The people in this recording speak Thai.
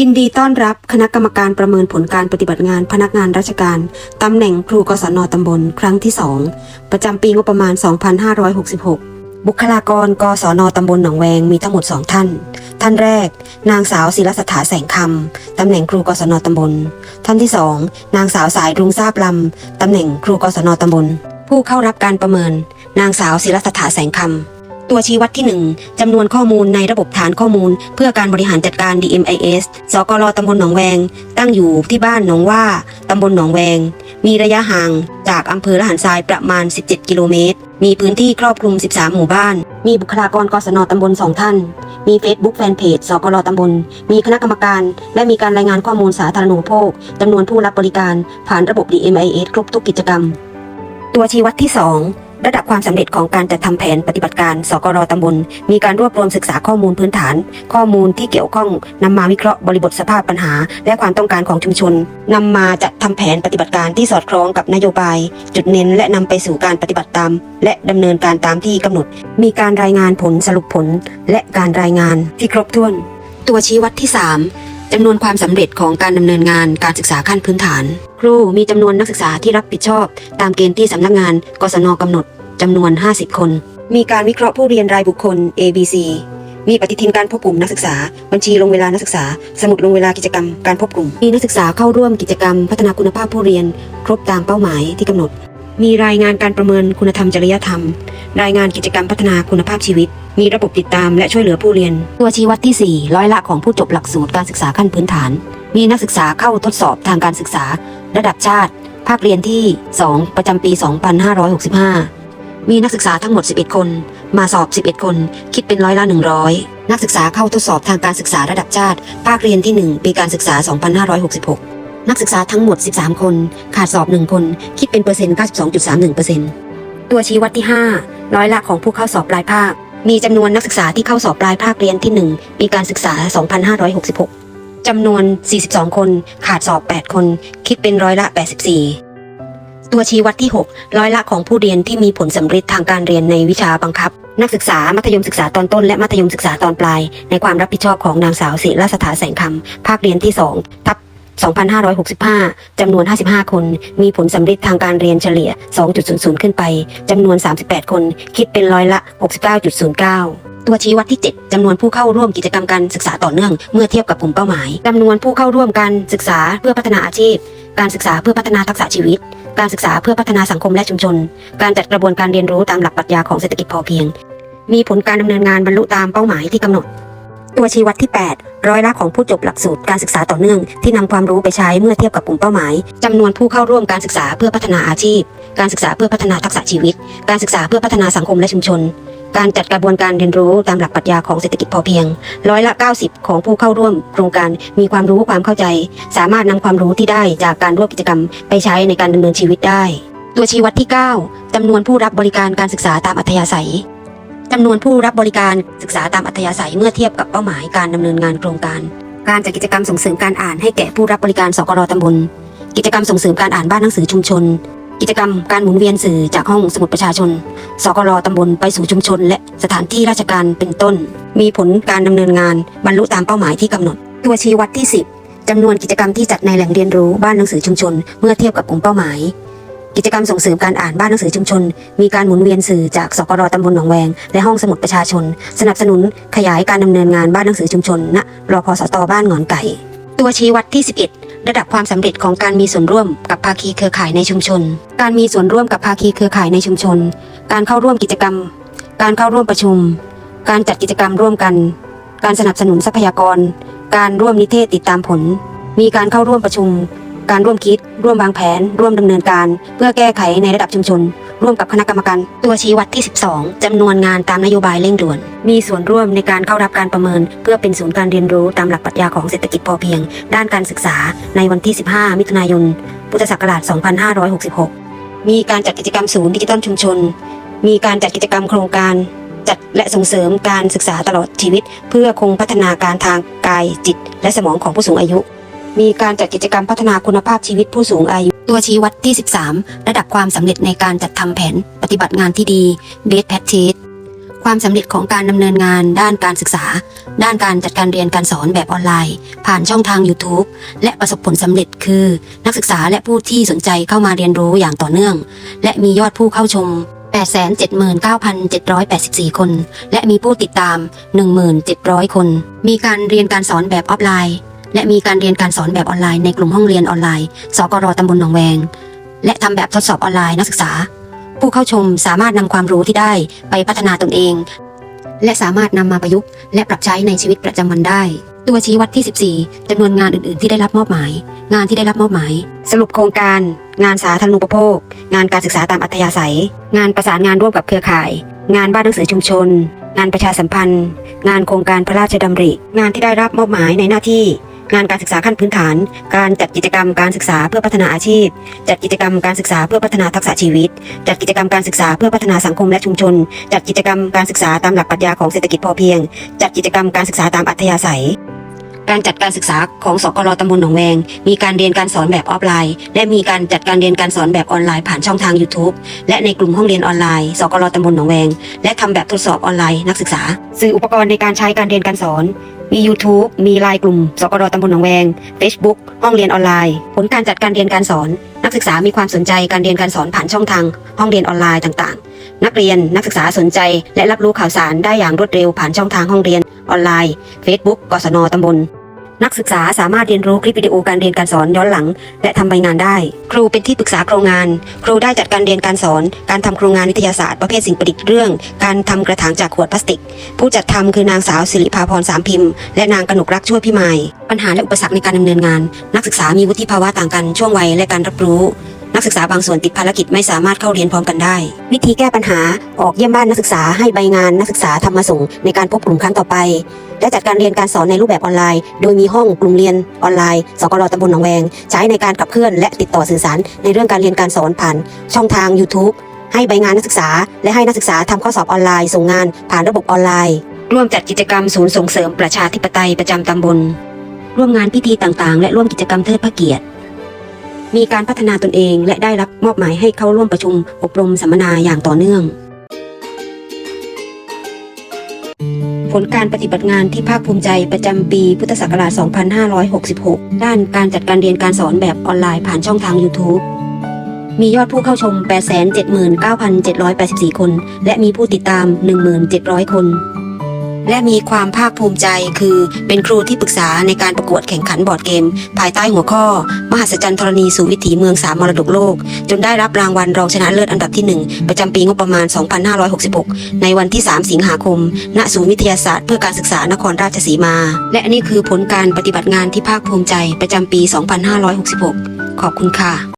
ยินดีต้อนรับคณะกรรมการประเมินผลการปฏิบัติงานพนักงานราชการ ตำแหน่งครูกศนตำบลครั้งที่ 2 ประจำปีงบประมาณ 2566 บุคลากรกศนตำบลหนองแวงมีทั้งหมด 2 ท่าน ท่านแรก นางสาวศิรสถาแสงคำ ตำแหน่งครูกศนตำบล ท่านที่ 2 นางสาวสายรุงทราบลำ ตำแหน่งครูกศนตำบล ผู้เข้ารับการประเมิน นางสาวศิรสถาแสงคำ ตัวชี้วัดที่ 1จำนวนข้อมูลในระบบฐานข้อมูล เพื่อการบริหารจัดการ DMIS สกลตำบลหนองแวง ตั้งอยู่ที่บ้านหนองว่าตำบลหนองแวง มีระยะห่างจากอำเภอละหารทรายประมาณ 17 กิโลเมตร มีพื้นที่ครอบคลุม 13 หมู่บ้าน มีบุคลากรกศนตำบล2ท่าน มี Facebook แฟนเพจสกลตำบล มีคณะกรรมการ และมีการรายงานข้อมูลสาธารณูปโภคจำนวนผู้รับบริการผ่านระบบ DMIS ครบทุกกิจกรรม ตัวชี้วัดที่ 2 ระดับความสำเร็จของการจัดทำแผนปฏิบัติการ สกรตำบล มีการรวบรวมศึกษาข้อมูลพื้นฐาน ข้อมูลที่เกี่ยวข้องนำมาวิเคราะห์บริบทสภาพปัญหา และความต้องการของชุมชนนำมาจัดทำแผนปฏิบัติการที่สอดคล้องกับนโยบาย จุดเน้น และนำไปสู่การปฏิบัติตาม และดำเนินการตามที่กำหนด มีการรายงานผลสรุปผล และการรายงานที่ครบถ้วน ตัวชี้วัดที่ 3จำนวนความสำเร็จของการดำเนินงานการศึกษาขั้นพื้นฐาน ครูมีจำนวนนักศึกษาที่รับผิดชอบ ตามเกณฑ์ที่สำนักงานกศนกำหนด จำนวน 50 คน มีการวิเคราะห์ผู้เรียนรายบุคคล ABC มีปฏิทินการพบกลุ่มนักศึกษา บัญชีลงเวลานักศึกษา สมุดลงเวลากิจกรรม การพบกลุ่ม มีนักศึกษาเข้าร่วมกิจกรรม พัฒนาคุณภาพผู้เรียน ครบตามเป้าหมายที่กำหนด มีรายงานการประเมินคุณธรรมจริยธรรม รายงานกิจกรรมพัฒนาคุณภาพชีวิต มีระบบติดตามและช่วยเหลือผู้เรียน ตัวชี้วัดที่ 4 ร้อยละของผู้จบหลักสูตรการศึกษาขั้นพื้นฐาน มีนักศึกษาเข้าทดสอบทางการศึกษา ระดับชาติ ภาคเรียนที่ 2 ประจำปี 2565 มีนักศึกษาทั้งหมด 11 คน มาสอบ 11 คน คิดเป็นร้อยละ 100 นักศึกษาเข้าทดสอบทางการศึกษาระดับชาติ ภาคเรียนที่ 1 ปีการศึกษา 2566 นักศึกษาทั้งหมด 13 คน ขาดสอบ 1 คน คิดเป็นเปอร์เซ็นต์ 92.31%ตัวชี้วัดที่ 5 ร้อยละของผู้เข้าสอบปลายภาค มีจำนวนนักศึกษาที่เข้าสอบปลายภาคเรียนที่ 1 ปีการศึกษา 2566จำนวน 42 คน ขาดสอบ 8 คน คิดเป็นร้อยละ 84 ตัวชี้วัดที่ 6 ร้อยละของผู้เรียนที่มีผลสำเร็จทางการเรียนในวิชาบังคับ นักศึกษามัธยมศึกษาตอนต้นและมัธยมศึกษาตอนปลาย ในความรับผิดชอบของนางสาวศิรสถาแสงคำภาคเรียนที่ 2 ทับ2565 จำนวน 55 คน มีผลสำเร็จทางการเรียนเฉลี่ย 2.00 ขึ้นไป จำนวน 38 คน คิดเป็นร้อยละ 69.09 ตัวชี้วัดที่ 7จำนวนผู้เข้าร่วมกิจกรรมการศึกษาต่อเนื่อง เมื่อเทียบกับกลุ่มเป้าหมายจำนวนผู้เข้าร่วมการศึกษาเพื่อพัฒนาอาชีพ การศึกษาเพื่อพัฒนาทักษะชีวิต การศึกษาเพื่อพัฒนาสังคมและชุมชน การจัดกระบวนการเรียนรู้ตามหลักปรัชญาของเศรษฐกิจพอเพียง มีผลการดำเนินงานบรรลุตามเป้าหมายที่กำหนดตัวชี้วัดที่ 8 ร้อยละของผู้จบหลักสูตรการศึกษาต่อเนื่อง ที่นำความรู้ไปใช้เมื่อเทียบกับกลุ่มเป้าหมายจำนวนผู้เข้าร่วมการศึกษาเพื่อพัฒนาอาชีพ การศึกษาเพื่อพัฒนาทักษะชีวิต การศึกษาเพื่อพัฒนาสังคมและชุมชน การจัดกระบวนการเรียนรู้ตามหลักปรัชญาของเศรษฐกิจพอเพียง ร้อยละ 90 ของผู้เข้าร่วมโครงการมีความรู้ความเข้าใจ สามารถนำความรู้ที่ได้จากการร่วมกิจกรรมไปใช้ในการดำเนินชีวิตได้ ตัวชี้วัดที่ 9จำนวนผู้รับบริการการศึกษาตามอัธยาศัยจำนวนผู้รับบริการศึกษาตามอัธยาศัยเมื่อเทียบกับเป้าหมายการดำเนินงานโครงการ การจัดกิจกรรมส่งเสริมการอ่านให้แก่ผู้รับบริการสกรตำบล กิจกรรมส่งเสริมการอ่านบ้านหนังสือชุมชน กิจกรรมการหมุนเวียนสื่อจากห้องสมุดประชาชน สกรตำบลไปสู่ชุมชน และสถานที่ราชการเป็นต้น มีผลการดำเนินงานบรรลุตามเป้าหมายที่กำหนด ตัวชี้วัดที่ 10จำนวนกิจกรรมที่จัดในแหล่งเรียนรู้บ้านหนังสือชุมชน เมื่อเทียบกับกลุ่มเป้าหมาย กิจกรรมส่งเสริมการอ่านบ้านหนังสือชุมชน มีการหมุนเวียนสื่อจากสกรตำบลหนองแวง และห้องสมุดประชาชน สนับสนุนขยายการดำเนินงานบ้านหนังสือชุมชนณรพสตบ้านหงอนไก่ ตัวชี้วัดที่ 11 ระดับความสำเร็จของการมีส่วนร่วมกับภาคีเครือข่ายในชุมชน การมีส่วนร่วมกับภาคีเครือข่ายในชุมชน การเข้าร่วมกิจกรรม การเข้าร่วมประชุม การจัดกิจกรรมร่วมกัน การสนับสนุนทรัพยากร การร่วมนิเทศติดตามผล มีการเข้าร่วมประชุม การร่วมคิด ร่วมวางแผน ร่วมดำเนินการ เพื่อแก้ไขในระดับชุมชน ร่วมกับคณะกรรมการตัวชี้วัดที่ 12จำนวนงานตามนโยบายเร่งด่วน มีส่วนร่วมในการเข้ารับการประเมิน เพื่อเป็นศูนย์การเรียนรู้ตามหลักปรัชญาของเศรษฐกิจพอเพียง ด้านการศึกษาในวันที่ 15 มิถุนายน พุทธศักราช 2566 มีการจัดกิจกรรมศูนย์ดิจิทัลชุมชน มีการจัดกิจกรรมโครงการจัดและส่งเสริมการศึกษาตลอดชีวิต เพื่อคงพัฒนาการทางกายจิต และสมองของผู้สูงอายุ มีการจัดกิจกรรมพัฒนาคุณภาพชีวิตผู้สูงอายุ ตัวชี้วัดที่ 13 ระดับความสำเร็จในการจัดทำแผนปฏิบัติงานที่ดี Best Practice ความสำเร็จของการดำเนินงานด้านการศึกษา ด้านการจัดการเรียนการสอนแบบออนไลน์ ผ่านช่องทาง YouTube และประสบผลสำเร็จคือ นักศึกษาและผู้ที่สนใจเข้ามาเรียนรู้อย่างต่อเนื่อง และมียอดผู้เข้าชม 879,784 คน และมีผู้ติดตาม 1,700 คน มีการเรียนการสอนแบบออฟไลน์ และมีการเรียนการสอนแบบออนไลน์ในกลุ่มห้องเรียนออนไลน์ สกรตำบลหนองแวง และทำแบบทดสอบออนไลน์นักศึกษา ผู้เข้าชมสามารถนำความรู้ที่ได้ไปพัฒนาตนเอง และสามารถนำมาประยุกต์ และปรับใช้ในชีวิตประจำวันได้ ตัวชี้วัดที่ 14จำนวนงานอื่น ๆ ที่ได้รับมอบหมาย งานที่ได้รับมอบหมาย สรุปโครงการ งานสาธารณูปโภค งานการศึกษาตามอัธยาศัย งานประสานงานร่วมกับเครือข่าย งานบ้านหนังสือชุมชน งานประชาสัมพันธ์ งานโครงการพระราชดำริ งานที่ได้รับมอบหมายในหน้าที่ งานการศึกษาขั้นพื้นฐาน การจัดกิจกรรมการศึกษาเพื่อพัฒนาอาชีพ จัดกิจกรรมการศึกษาเพื่อพัฒนาทักษะชีวิต จัดกิจกรรมการศึกษาเพื่อพัฒนาสังคมและชุมชน จัดกิจกรรมการศึกษาตามหลักปรัชญาของเศรษฐกิจพอเพียง จัดกิจกรรมการศึกษาตามอัธยาศัยการจัดการศึกษาของสกรตำบลหนองแวง มีการเรียนการสอนแบบออฟไลน์ และมีการจัดการเรียนการสอนแบบออนไลน์ผ่านช่องทาง YouTube และในกลุ่มห้องเรียนออนไลน์สกรตำบลหนองแวง และทำแบบทดสอบออนไลน์นักศึกษา สื่ออุปกรณ์ในการใช้การเรียนการสอน มี YouTube มีไลน์กลุ่มสกรตำบลหนองแวง Facebook ห้องเรียนออนไลน์ ผลการจัดการเรียนการสอน นักศึกษามีความสนใจการเรียนการสอนผ่านช่องทาง ห้องเรียนออนไลน์ต่างๆ นักเรียนนักศึกษาสนใจ และรับรู้ข่าวสารได้อย่างรวดเร็วผ่านช่องทางห้องเรียนออนไลน์ Facebook กศนตำบล นักศึกษาสามารถเรียนรู้คลิปวิดีโอการเรียนการสอนย้อนหลัง และทำใบงานได้ ครูเป็นที่ปรึกษาโครงงาน ครูได้จัดการเรียนการสอน การทำโครงงานวิทยาศาสตร์ประเภทสิ่งประดิษฐ์เรื่อง การทำกระถางจากขวดพลาสติก ผู้จัดทำคือนางสาวสิริภาพรสามพิมพ์และนางกนกรักช่วยพิมายปัญหาและอุปสรรคในการดำเนินงาน นักศึกษามีวุฒิภาวะต่างกันช่วงวัยและการรับรู้ นักศึกษาบางส่วนติดภารกิจไม่สามารถเข้าเรียนพร้อมกันได้ วิธีแก้ปัญหาออกเยี่ยมบ้านนักศึกษาให้ใบงานนักศึกษาทำมาส่งในการพบกลุ่มครั้งต่อไป และจัดการเรียนการสอนในรูปแบบออนไลน์ โดยมีห้องกลุ่มเรียนออนไลน์สกรตำบลหนองแวง ใช้ในการขับเคลื่อนและติดต่อสื่อสารในเรื่องการเรียนการสอนผ่านช่องทาง YouTube ให้ใบงานนักศึกษา และให้นักศึกษาทำข้อสอบออนไลน์ ส่งงานผ่านระบบออนไลน์ ร่วมจัดกิจกรรมศูนย์ส่งเสริมประชาธิปไตยประจำตำบลร่วมงานพิธีต่างๆ และร่วมกิจกรรมเทิดพระเกียรติ มีการพัฒนาตนเองและได้รับมอบหมายให้เข้าร่วมประชุมอบรมสัมมนาอย่างต่อเนื่อง ผลการปฏิบัติงานที่ภาคภูมิใจประจำปีพุทธศักราช 2566 ด้านการจัดการเรียนการสอนแบบออนไลน์ผ่านช่องทาง YouTube มียอดผู้เข้าชม 879,784 คน และมีผู้ติดตาม 1,700 คน และมีความภาคภูมิใจคือเป็นครูที่ปรึกษาในการประกวดแข่งขันบอร์ดเกม ภายใต้หัวข้อ มหัศจรรย์ธรณีสู่วิถีเมืองสามมรดกโลก จนได้รับรางวัลรองชนะเลิศอันดับที่ 1 ประจำปีงบประมาณ 2566 ในวันที่ 3 สิงหาคม ณ ศูนย์วิทยาศาสตร์ เพื่อการศึกษานครราชสีมา และนี่คือผลการปฏิบัติงานที่ภาคภูมิใจประจำปี 2566 ขอบคุณค่ะ